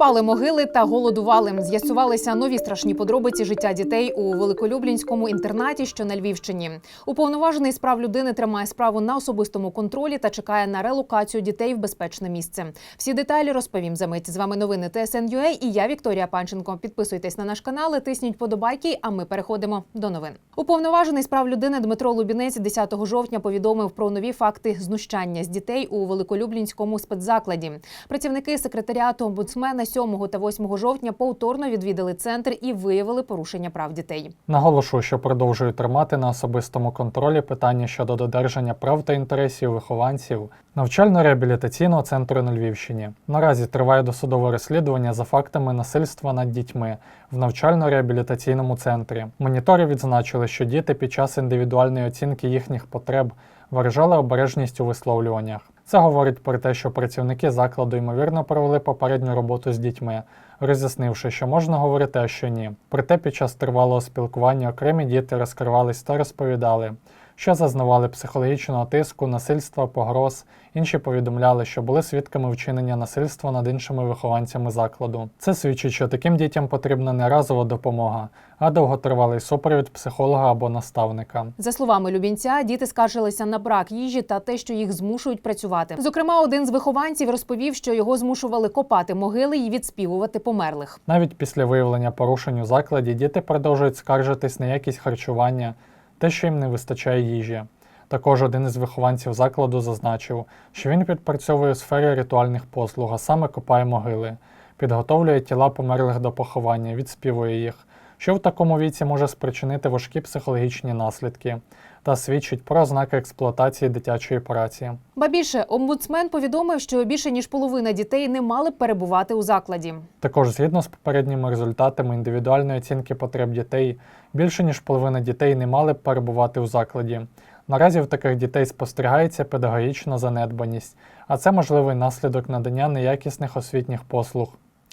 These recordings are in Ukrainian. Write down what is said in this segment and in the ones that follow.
Копали могили та голодували. З'ясувалися нові страшні подробиці життя дітей у Великолюблінському інтернаті, що на Львівщині. Уповноважений з прав людини тримає справу на особистому контролі та чекає на релокацію дітей в безпечне місце. Всі деталі розповім за мить. З вами новини ТСН.UA і я Вікторія Панченко. Підписуйтесь на наш канал, тисніть подобайки. А ми переходимо до новин. Уповноважений з прав людини Дмитро Лубінець 10 жовтня повідомив про нові факти знущання з дітей у Великолюблінському спецзакладі. Працівники секретаріату омбудсмена 7 та 8 жовтня повторно відвідали центр і виявили порушення прав дітей. Наголошую, що продовжую тримати на особистому контролі питання щодо додержання прав та інтересів вихованців навчально-реабілітаційного центру на Львівщині. Наразі триває досудове розслідування за фактами насильства над дітьми в навчально-реабілітаційному центрі. Монітори відзначили, що діти під час індивідуальної оцінки їхніх потреб виражали обережність у висловлюваннях. Це говорить про те, що працівники закладу ймовірно провели попередню роботу з дітьми, роз'яснивши, що можна говорити, а що ні. Проте під час тривалого спілкування окремі діти розкривались та розповідали, що зазнавали психологічного тиску, насильства, погроз. Інші повідомляли, що були свідками вчинення насильства над іншими вихованцями закладу. Це свідчить, що таким дітям потрібна не разова допомога, а довготривалий супровід психолога або наставника. За словами Любінця, діти скаржилися на брак їжі та те, що їх змушують працювати. Зокрема, один з вихованців розповів, що його змушували копати могили і відспівувати померлих. Навіть після виявлення порушень у закладі діти продовжують скаржитись на якість харчування, те, що їм не вистачає їжі. Також один із вихованців закладу зазначив, що він підпрацьовує у сфері ритуальних послуг, а саме копає могили, підготовлює тіла померлих до поховання, відспівує їх, що в такому віці може спричинити важкі психологічні наслідки та свідчить про ознаки експлуатації дитячої праці. Ба більше омбудсмен повідомив, що більше ніж половина дітей не мали перебувати у закладі. Також згідно з попередніми результатами індивідуальної оцінки потреб дітей, більше ніж половина дітей не мали перебувати у закладі. Наразі в таких дітей спостерігається педагогічна занедбаність, а це можливий наслідок надання неякісних освітніх послуг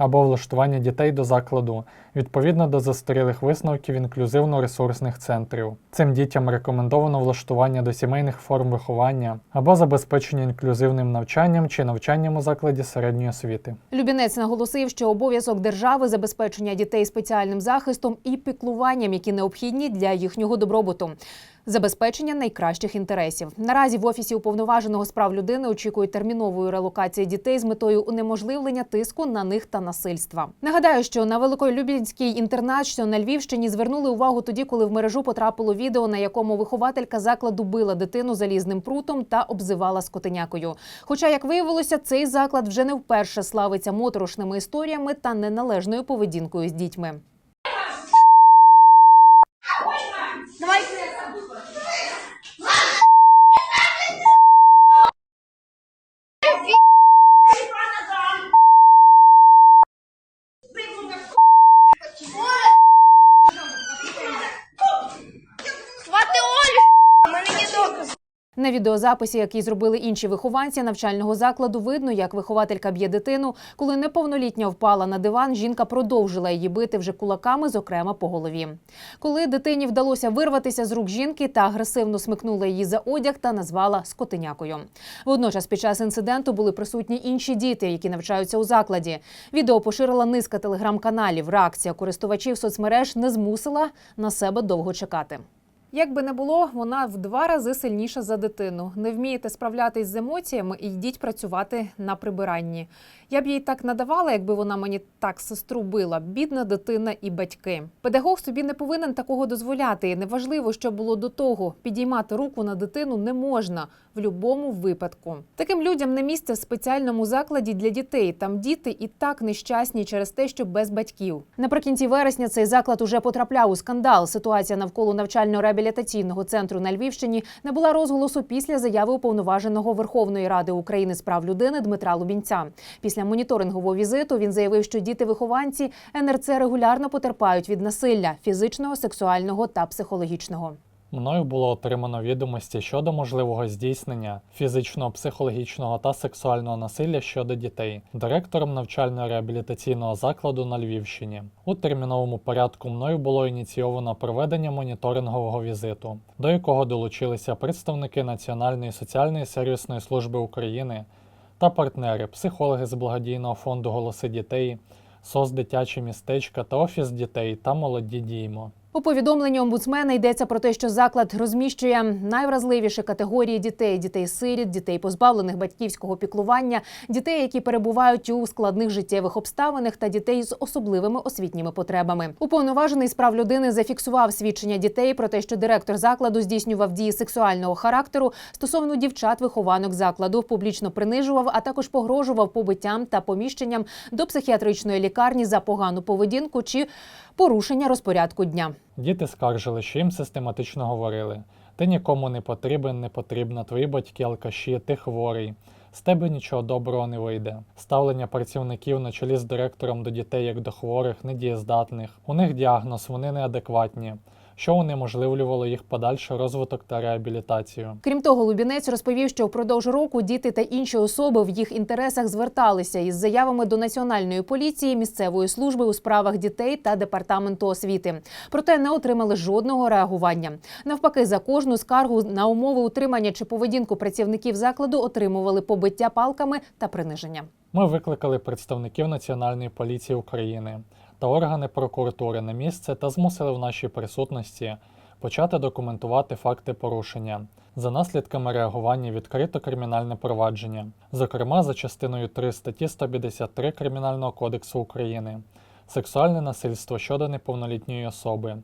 або влаштування дітей до закладу відповідно до застарілих висновків інклюзивно-ресурсних центрів. Цим дітям рекомендовано влаштування до сімейних форм виховання або забезпечення інклюзивним навчанням чи навчанням у закладі середньої освіти. Любінець наголосив, що обов'язок держави забезпечення дітей спеціальним захистом і піклуванням, які необхідні для їхнього добробуту. Забезпечення найкращих інтересів наразі в офісі уповноваженого з прав людини очікують термінової релокації дітей з метою унеможливлення тиску на них та насильства. Нагадаю, що на Великолюбінський інтернат, що на Львівщині, звернули увагу тоді, коли в мережу потрапило відео, на якому вихователька закладу била дитину залізним прутом та обзивала скотинякою. Хоча, як виявилося, цей заклад вже не вперше славиться моторошними історіями та неналежною поведінкою з дітьми. Відеозаписі, який зробили інші вихованці навчального закладу, видно, як вихователька б'є дитину. Коли неповнолітня впала на диван, жінка продовжила її бити вже кулаками, зокрема по голові. Коли дитині вдалося вирватися з рук жінки та агресивно смикнула її за одяг та назвала скотинякою. Водночас, під час інциденту були присутні інші діти, які навчаються у закладі. Відео поширила низка телеграм-каналів. Реакція користувачів соцмереж не змусила на себе довго чекати. Як би не було, вона в два рази сильніша за дитину. Не вмієте справлятись з емоціями і йдіть працювати на прибиранні. Я б їй так надавала, якби вона мені так сестру била. Бідна дитина і батьки. Педагог собі не повинен такого дозволяти. Неважливо, що було до того. Підіймати руку на дитину не можна в будь-якому випадку. Таким людям не місце в спеціальному закладі для дітей. Там діти і так нещасні через те, що без батьків. Наприкінці вересня цей заклад уже потрапляв у скандал. Ситуація навколо навчально-реабілітаційного центру на Львівщині не була розголосу після заяви уповноваженого Верховної Ради України з прав людини Дмитра Лубінця. Після моніторингового візиту він заявив, що діти-вихованці НРЦ регулярно потерпають від насилля фізичного, сексуального та психологічного. Мною було отримано відомості щодо можливого здійснення фізичного, психологічного та сексуального насилля щодо дітей директором навчально-реабілітаційного закладу на Львівщині. У терміновому порядку мною було ініційовано проведення моніторингового візиту, до якого долучилися представники Національної соціальної сервісної служби України та партнери, психологи з благодійного фонду Голоси дітей, СОС дитячі містечка та офіс дітей та молоді діємо. У повідомленні омбудсмена йдеться про те, що заклад розміщує найвразливіші категорії дітей: дітей-сиріт, дітей позбавлених батьківського піклування, дітей, які перебувають у складних життєвих обставинах, та дітей з особливими освітніми потребами. Уповноважений з прав людини зафіксував свідчення дітей про те, що директор закладу здійснював дії сексуального характеру стосовно дівчат-вихованок закладу, публічно принижував, а також погрожував побиттям та поміщенням до психіатричної лікарні за погану поведінку чи порушення розпорядку дня. Діти скаржили, що їм систематично говорили: ти нікому не потрібен, не потрібна, твої батьки алкаші, ти хворий. З тебе нічого доброго не вийде. Ставлення працівників на чолі з директором до дітей як до хворих, недієздатних. У них діагноз, вони неадекватні, що унеможливлювало їх подальший розвиток та реабілітацію. Крім того, Лубінець розповів, що впродовж року діти та інші особи в їх інтересах зверталися із заявами до національної поліції, місцевої служби у справах дітей та департаменту освіти. Проте не отримали жодного реагування. Навпаки, за кожну скаргу на умови утримання чи поведінку працівників закладу отримували побиття палками та приниження. Ми викликали представників Національної поліції України та органи прокуратури на місце та змусили в нашій присутності почати документувати факти порушення. За наслідками реагування відкрито кримінальне провадження, зокрема за частиною 3 статті 153 Кримінального кодексу України, сексуальне насильство щодо неповнолітньої особи.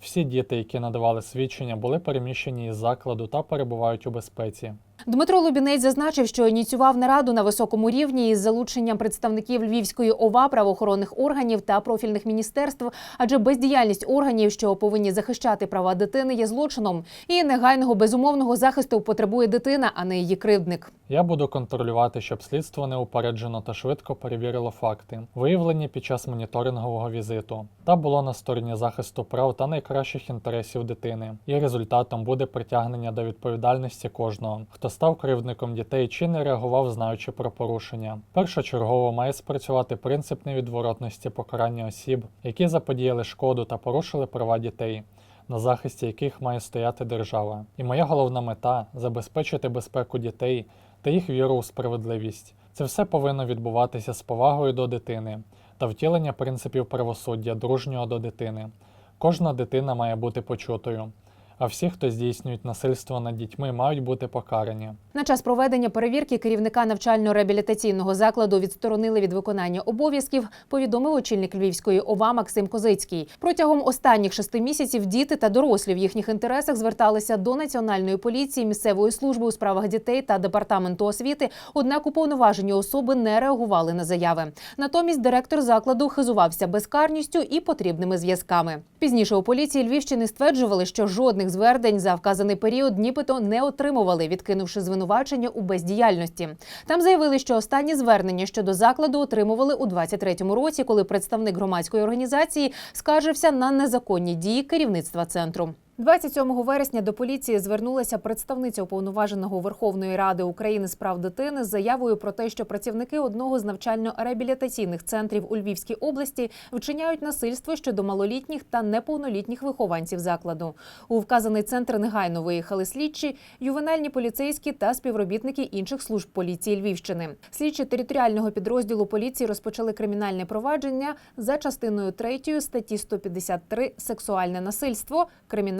Всі діти, які надавали свідчення, були переміщені із закладу та перебувають у безпеці. Дмитро Лубінець зазначив, що ініціював нараду на високому рівні із залученням представників Львівської ОВА, правоохоронних органів та профільних міністерств, адже бездіяльність органів, що повинні захищати права дитини, є злочином, і негайного безумовного захисту потребує дитина, а не її кривдник. Я буду контролювати, щоб слідство неупереджено та швидко перевірило факти, виявлені під час моніторингового візиту, та було на стороні захисту прав та найкращих інтересів дитини. І результатом буде притягнення до відповідальності кожного, хто став кривдником дітей чи не реагував, знаючи про порушення. Першочергово має спрацювати принцип невідворотності покарання осіб, які заподіяли шкоду та порушили права дітей. На захисті яких має стояти держава. І моя головна мета забезпечити безпеку дітей та їх віру у справедливість. Це все повинно відбуватися з повагою до дитини та втілення принципів правосуддя дружнього до дитини. Кожна дитина має бути почутою, а всі, хто здійснюють насильство над дітьми, мають бути покарані. На час проведення перевірки керівника навчально-реабілітаційного закладу відсторонили від виконання обов'язків. Повідомив очільник Львівської ОВА Максим Козицький. Протягом останніх шести місяців діти та дорослі в їхніх інтересах зверталися до національної поліції, місцевої служби у справах дітей та департаменту освіти. Однак уповноважені особи не реагували на заяви. Натомість директор закладу хизувався безкарністю і потрібними зв'язками. Пізніше у поліції Львівщини стверджували, що жодних звернень за вказаний період нібито не отримували, відкинувши звинувачення у бездіяльності. Там заявили, що останні звернення щодо закладу отримували у 23-му році, коли представник громадської організації скаржився на незаконні дії керівництва центру. 27 вересня до поліції звернулася представниця уповноваженого Верховної Ради України з прав дитини з заявою про те, що працівники одного з навчально-реабілітаційних центрів у Львівській області вчиняють насильство щодо малолітніх та неповнолітніх вихованців закладу. У вказаний центр негайно виїхали слідчі, ювенальні поліцейські та співробітники інших служб поліції Львівщини. Слідчі територіального підрозділу поліції розпочали кримінальне провадження за частиною 3 статті 153 сексуальне насильство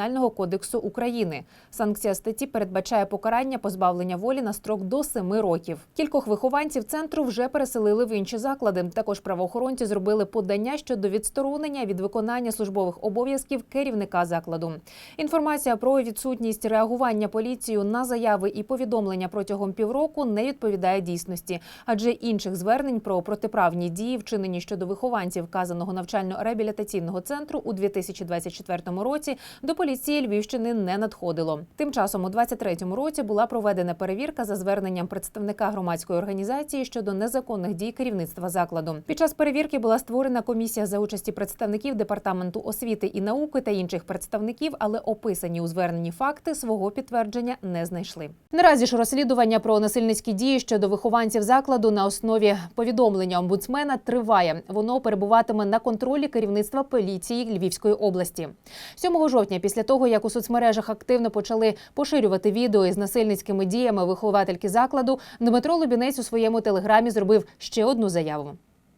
кримінального кодексу України. Санкція статті передбачає покарання позбавлення волі на строк до 7 років. Кількох вихованців центру вже переселили в інші заклади. Також правоохоронці зробили подання щодо відсторонення від виконання службових обов'язків керівника закладу. Інформація про відсутність реагування поліцією на заяви і повідомлення протягом півроку не відповідає дійсності, адже інших звернень про протиправні дії, вчинені щодо вихованців вказаного навчально-реабілітаційного центру у 2024 році, до поліції Львівщини не надходило. Тим часом у 2023 році була проведена перевірка за зверненням представника громадської організації щодо незаконних дій керівництва закладу. Під час перевірки була створена комісія за участі представників департаменту освіти і науки та інших представників, але описані у зверненні факти свого підтвердження не знайшли. Наразі ж розслідування про насильницькі дії щодо вихованців закладу на основі повідомлення омбудсмена триває. Воно перебуватиме на контролі керівництва поліції Львівської області. 7 жовтня, після того, як у соцмережах активно почали поширювати відео із насильницькими діями виховательки закладу, Дмитро Лубінець у своєму телеграмі зробив ще одну заяву.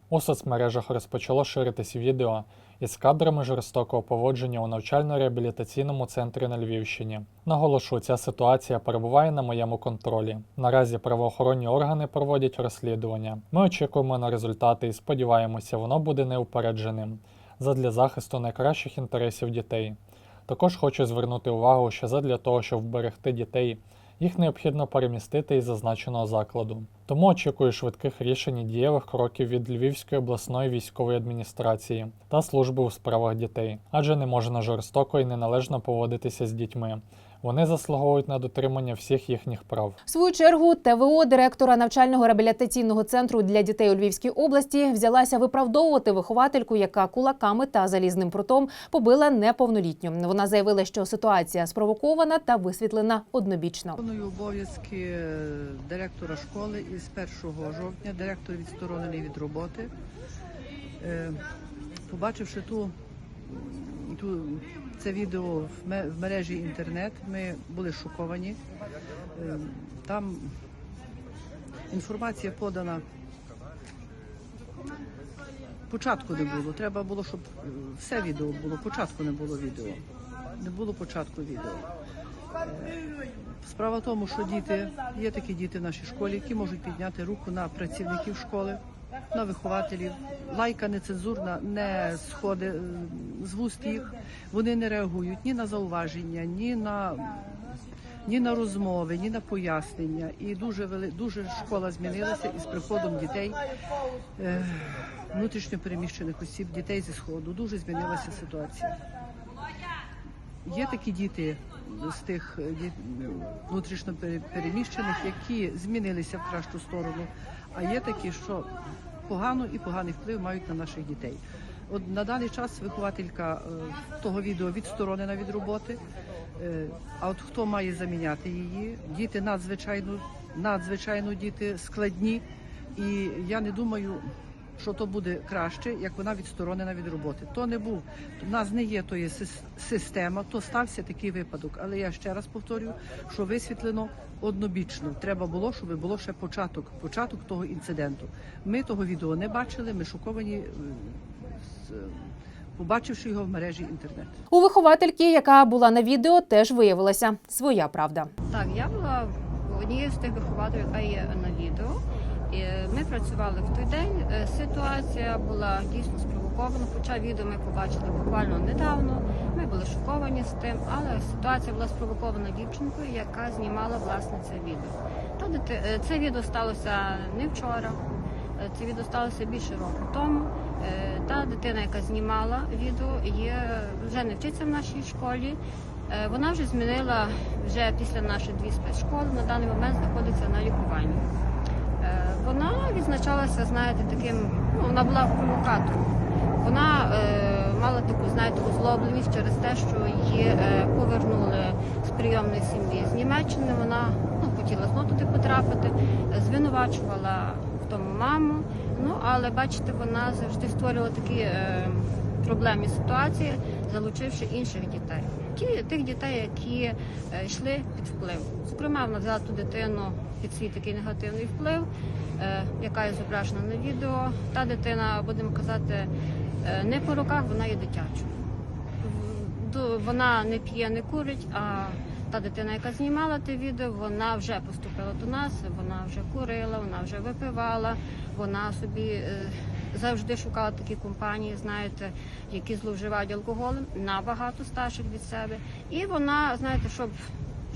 У соцмережах розпочало ширитись відео із кадрами жорстокого поводження у навчально-реабілітаційному центрі на Львівщині. Наголошу, ця ситуація перебуває на моєму контролі. Наразі правоохоронні органи проводять розслідування. Ми очікуємо на результати і сподіваємося, воно буде неупередженим задля захисту найкращих інтересів дітей. Також хочу звернути увагу, що задля того, щоб вберегти дітей, їх необхідно перемістити із зазначеного закладу. Тому очікую швидких рішень і дієвих кроків від Львівської обласної військової адміністрації та служби у справах дітей, адже не можна жорстоко і неналежно поводитися з дітьми. Вони заслуговують на дотримання всіх їхніх прав. В свою чергу ТВО директора навчального реабілітаційного центру для дітей у Львівській області взялася виправдовувати виховательку, яка кулаками та залізним прутом побила неповнолітню. Вона заявила, що ситуація спровокована та висвітлена однобічно. Виконую обов'язки е, директора школи із 1 жовтня. Директор відсторонений від роботи. Е, Побачивши ту це відео в ме- в мережі інтернет, ми були шоковані. Е, Там інформація подана. Початку не було. Треба було, щоб е, все відео було. Початку не було відео. Не було початку відео. Справа в тому, що діти є такі діти в нашій школі, які можуть підняти руку на працівників школи, на вихователів. Лайка нецензурна не сходить е, з вуст їх. Вони не реагують ні на зауваження, ні на ні на розмови, ні на пояснення. І дуже вели, дуже школа змінилася із приходом дітей. Е, внутрішньо переміщених осіб, дітей зі сходу. Дуже змінилася ситуація. Є такі діти з тих е, внутрішньо пере- переміщених, які змінилися в кращу сторону, а є такі, що погано і поганий вплив мають на наших дітей. От на даний час вихователька е, того відео відсторонена від роботи. Е, А от хто має заміняти її? Діти надзвичайно, надзвичайно діти складні, і я не думаю, що то буде краще, як вона відсторонена від роботи. То не був у нас не є тої сис- система, то стався такий випадок. Але я ще раз повторюю, що висвітлено однобічно. Треба було, щоб було ще початок, початок того інциденту. Ми того відео не бачили. Ми шоковані, е, побачивши його в мережі інтернет. У виховательки, яка була на відео, теж виявилася своя правда. Так, я була однією з тих вихователів, яка є на відео. Ми працювали в той день. Е, Ситуація була дійсно спровокована. Хоча відео ми побачили буквально недавно. Ми були шоковані з тим, але ситуація була спровокована дівчинкою, яка знімала власне це відео. Та е, це відео сталося не вчора. е, Це відео сталося більше року тому. Та дитина, яка знімала відео, є вже не вчиться в нашій школі. Вона вже змінила вже після нашої дві спецшколи. На даний момент знаходиться на лікуванні. Вона відзначалася, знаєте, таким, ну вона була провокатором. Вона е, мала таку, знаєте, озлобленість через те, що її е, повернули з прийомної сім'ї з Німеччини. Вона ну, хотіла знову туди потрапити, е, звинувачувала в тому маму. Ну, але бачите, вона завжди створювала такі е, проблемні ситуації, залучивши інших дітей. Ті, тих дітей, які е, йшли під вплив. Зокрема, вона взяла ту дитину під свій такий негативний вплив, е, яка є зображена на відео. Та дитина, будемо казати, е, не по руках, вона є дитячою. Вона не п'є, не курить, а та дитина, яка знімала те відео, вона вже поступила до нас, вона вже курила, вона вже випивала, вона собі завжди шукала такі компанії, знаєте, які зловживають алкоголем, набагато старших від себе. І вона, знаєте, щоб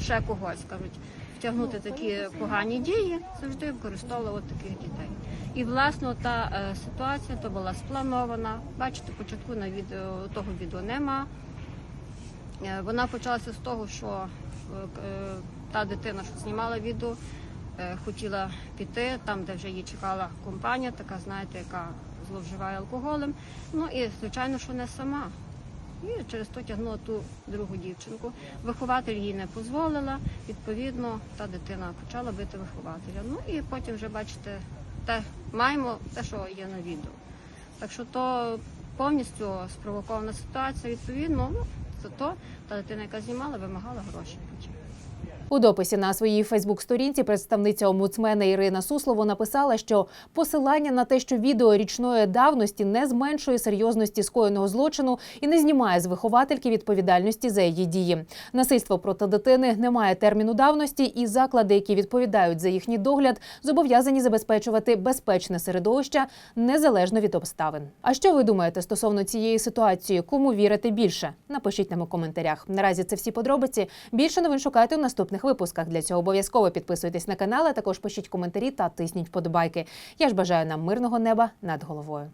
ще когось кажуть, втягнути такі погані дії, завжди використовувала от таких дітей. І власне та е, ситуація то була спланована. Бачите, початку на відео того відео нема. Е, Вона почалася з того, що е, е, та дитина, що знімала відео, хотіла піти там, де вже її чекала компанія, така, знаєте, яка зловживає алкоголем. Ну і звичайно, що не сама. І через то тягнула ту другу дівчинку. Вихователь їй не дозволила. Відповідно, та дитина почала бити вихователя. Ну і потім вже бачите, те маємо те, що є на відео. Так що то повністю спровокована ситуація. Відповідно, ну, за та дитина, яка знімала, вимагала гроші. У дописі на своїй Фейсбук-сторінці представниця омбудсмена Ірина Суслово написала, що посилання на те, що відео річної давності не зменшує серйозності скоєного злочину і не знімає з виховательки відповідальності за її дії. Насильство проти дитини не має терміну давності, і заклади, які відповідають за їхній догляд, зобов'язані забезпечувати безпечне середовище незалежно від обставин. А що ви думаєте стосовно цієї ситуації? Кому вірите більше? Напишіть нам у коментарях. Наразі це всі подробиці. Більше новин шукайте у наступних випусках. Для цього обов'язково підписуйтесь на канал, а також пишіть коментарі та тисніть подобайки. Я ж бажаю нам мирного неба над головою.